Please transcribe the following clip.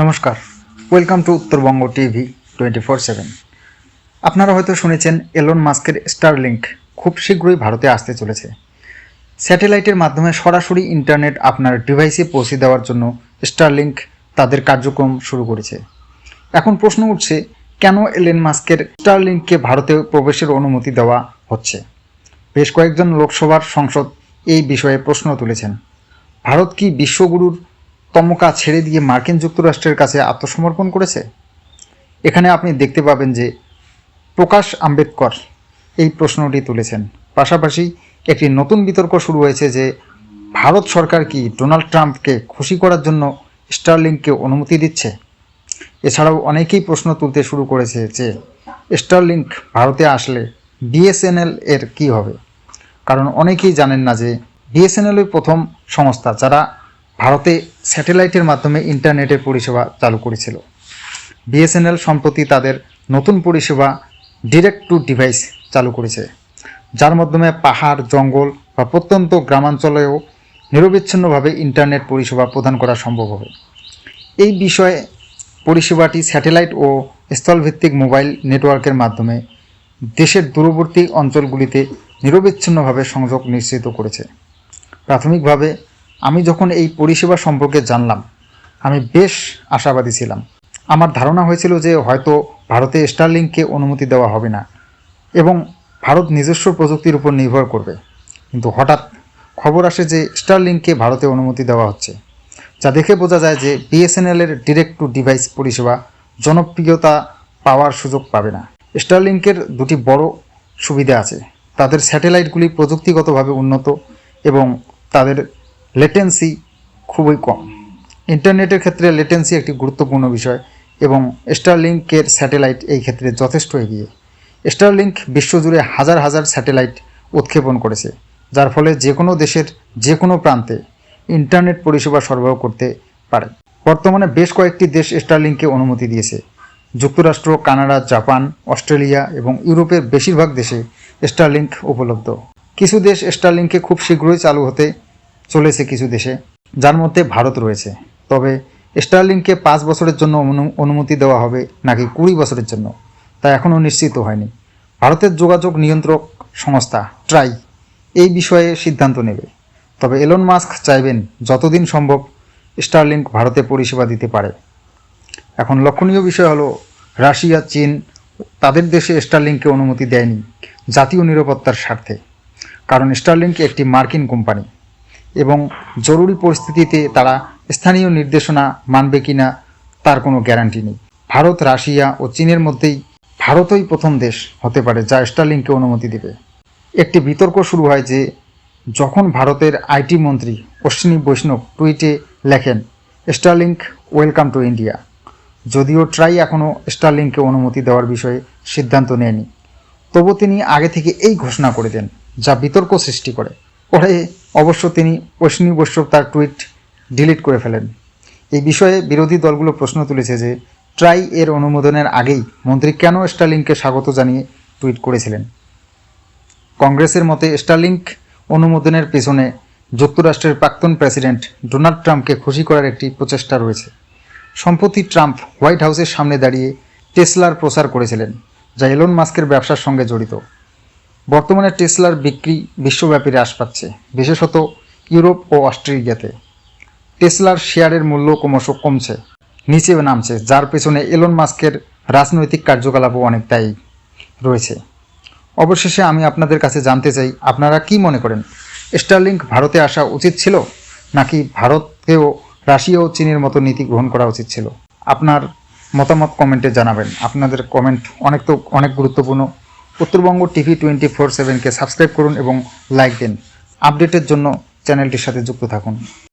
নমস্কার। Welcome to Uttarbanga TV twenty four seven আপনারা হয়তো শুনেছেন এলন মাস্কের স্টারলিংক খুব শীঘ্রই ভারতে আসতে চলেছে। স্যাটেলাইটের মাধ্যমে সরাসরি ইন্টারনেট আপনার ডিভাইসে পৌঁছে দেওয়ার জন্য স্টারলিংক তাদের কার্যক্রম শুরু করেছে। এখন প্রশ্ন উঠছে, কেন এলেন মাস্কের স্টারলিংককে ভারতে প্রবেশের অনুমতি দেওয়া হচ্ছে? বেশ কয়েকজন লোকসভার সংসদ এই বিষয়ে প্রশ্ন তুলেছেন। ভারত কি বিশ্বগুরুর তমকা ছেড়ে দিয়ে মার্কিন যুক্তরাষ্ট্রের কাছে আত্মসমর্পণ করেছে? এখানে আপনি দেখতে পাবেন যে প্রকাশ আম্বেদকর এই প্রশ্নটি তুলেছেন। পাশাপাশি একটি নতুন বিতর্ক শুরু হয়েছে যে ভারত সরকার কি ডোনাল্ড ট্রাম্পকে খুশি করার জন্য স্টারলিংককে অনুমতি দিচ্ছে? এছাড়াও অনেকেই প্রশ্ন তুলতে শুরু করেছে যে স্টারলিংক ভারতে আসলে বিএসএনএল এর কি হবে? কারণ অনেকেই জানেন না যে বিএসএনএল প্রথম সংস্থা, যারা ভারতে স্যাটেলাইটের মাধ্যমে ইন্টারনেটের পরিষেবা চালু করেছিল। বিএসএনএল সম্প্রতি তাদের নতুন পরিষেবা ডিরেক্ট টু ডিভাইস চালু করেছে, যার মাধ্যমে পাহাড়, জঙ্গল বা প্রত্যন্ত গ্রামাঞ্চলেও নিরবিচ্ছিন্নভাবে ইন্টারনেট পরিষেবা প্রদান করা সম্ভব হবে। এই বিষয়ে পরিষেবাটি স্যাটেলাইট ও স্থলভিত্তিক মোবাইল নেটওয়ার্কের মাধ্যমে দেশের দূরবর্তী অঞ্চলগুলিতে নিরবিচ্ছিন্নভাবে সংযোগ নিশ্চিত করেছে। প্রাথমিকভাবে আমি যখন এই পরিষেবা সম্পর্কে জানলাম, আমি বেশ আশাবাদী ছিলাম। আমার ধারণা হয়েছিল যে হয়তো ভারতে স্টারলিংককে অনুমতি দেওয়া হবে না এবং ভারত নিজস্ব প্রযুক্তির উপর নির্ভর করবে। কিন্তু হঠাৎ খবর আসে যে স্টারলিংককে ভারতে অনুমতি দেওয়া হচ্ছে, যা দেখে বোঝা যায় যে বিএসএনএলের ডিরেক্ট টু ডিভাইস পরিষেবা জনপ্রিয়তা পাওয়ার সুযোগ পাবে না। স্টারলিংকের দুটি বড় সুবিধা আছে, তাদের স্যাটেলাইটগুলি প্রযুক্তিগতভাবে উন্নত এবং তাদের লেটেন্সি খুবই কম। ইন্টারনেটের ক্ষেত্রে লেটেন্সি একটি গুরুত্বপূর্ণ বিষয় এবং স্টারলিংকের স্যাটেলাইট এই ক্ষেত্রে যথেষ্ট এগিয়ে। স্টারলিংক বিশ্বজুড়ে হাজার হাজার স্যাটেলাইট উৎক্ষেপণ করেছে, যার ফলে যে কোনো দেশের যে কোনো প্রান্তে ইন্টারনেট পরিষেবা সরবরাহ করতে পারে। বর্তমানে বেশ কয়েকটি দেশ স্টারলিংকে অনুমতি দিয়েছে। যুক্তরাষ্ট্র, কানাডা, জাপান, অস্ট্রেলিয়া এবং ইউরোপের বেশিরভাগ দেশে স্টারলিংক উপলব্ধ। কিছু দেশ স্টারলিংকে খুব শীঘ্রই চালু হতে চলেছে কিছু দেশে, যার মধ্যে ভারত রয়েছে। তবে স্টারলিংকে পাঁচ বছরের জন্য অনু- অনুমতি দেওয়া হবে নাকি কুড়ি বছরের জন্য, তা এখনও নিশ্চিত হয়নি। ভারতের যোগাযোগ নিয়ন্ত্রক সংস্থা ট্রাই এই বিষয়ে সিদ্ধান্ত নেবে। তবে এলন মাস্ক চাইবেন যতদিন সম্ভব স্টারলিংক ভারতে পরিষেবা দিতে পারে। এখন লক্ষণীয় বিষয় হলো, রাশিয়া, চীন তাদের দেশে স্টারলিংকে অনুমতি দেয়নি জাতীয় নিরাপত্তার স্বার্থে। কারণ স্টারলিংক একটি মার্কিন কোম্পানি। এবং জরুরি পরিস্থিতিতে তারা স্থানীয় নির্দেশনা মানবে কিনা তার কোনো গ্যারান্টি নেই। ভারত, রাশিয়া ও চীনের মধ্যেই ভারতই প্রথম দেশ হতে পারে যা স্টারলিংকে অনুমতি দেবে। একটি বিতর্ক শুরু হয় যে যখন ভারতের আইটি মন্ত্রী অশ্বিনী বৈষ্ণব টুইটে লেখেন, স্টারলিংক, ওয়েলকাম টু ইন্ডিয়া। যদিও ট্রাই এখনও স্টারলিংকে অনুমতি দেওয়ার বিষয়ে সিদ্ধান্ত নেয়নি। তবু তিনি আগে থেকে এই ঘোষণা করে দেন, যা বিতর্ক সৃষ্টি করে। পরে অবশ্য তিনি অশ্বিনী বৈষ্ণব তার টুইট ডিলিট করে ফেলেন। এই বিষয়ে বিরোধী দলগুলো প্রশ্ন তুলেছে যে, ট্রাই এর অনুমোদনের আগেই মন্ত্রী কেন স্টারলিংকে স্বাগত জানিয়ে টুইট করেছিলেন? কংগ্রেসের মতে, স্টারলিংক অনুমোদনের পেছনে যুক্তরাষ্ট্রের প্রাক্তন প্রেসিডেন্ট ডোনাল্ড ট্রাম্পকে খুশি করার একটি প্রচেষ্টা রয়েছে। সম্প্রতি ট্রাম্প হোয়াইট হাউসের সামনে দাঁড়িয়ে টেসলার প্রচার করেছিলেন, যা এলন মাস্কের ব্যবসার সঙ্গে জড়িত। বর্তমানে টেসলার বিক্রি বিশ্বব্যাপী হ্রাস পাচ্ছে, বিশেষত ইউরোপ ও অস্ট্রেলিয়াতে। টেসলার শেয়ারের মূল্য ক্রমশ কমছে নিচে নামছে, যার পেছনে এলন মাস্কের রাজনৈতিক কার্যকলাপও অনেক দায়ী রয়েছে। অবশেষে আমি আপনাদের কাছে জানতে চাই, আপনারা কি মনে করেন, স্টারলিংক ভারতে আসা উচিত ছিল, নাকি ভারতকেও রাশিয়া ও চীনের মতো নীতি গ্রহণ করা উচিত ছিল? আপনার মতামত কমেন্টে জানাবেন। আপনাদের কমেন্ট অনেক তো, অনেক গুরুত্বপূর্ণ। উত্তরবঙ্গ টিভি টোয়েন্টি ফোর সেভেনকে সাবস্ক্রাইব করুন এবং লাইক দিন। আপডেটের জন্য চ্যানেলটির সাথে যুক্ত থাকুন।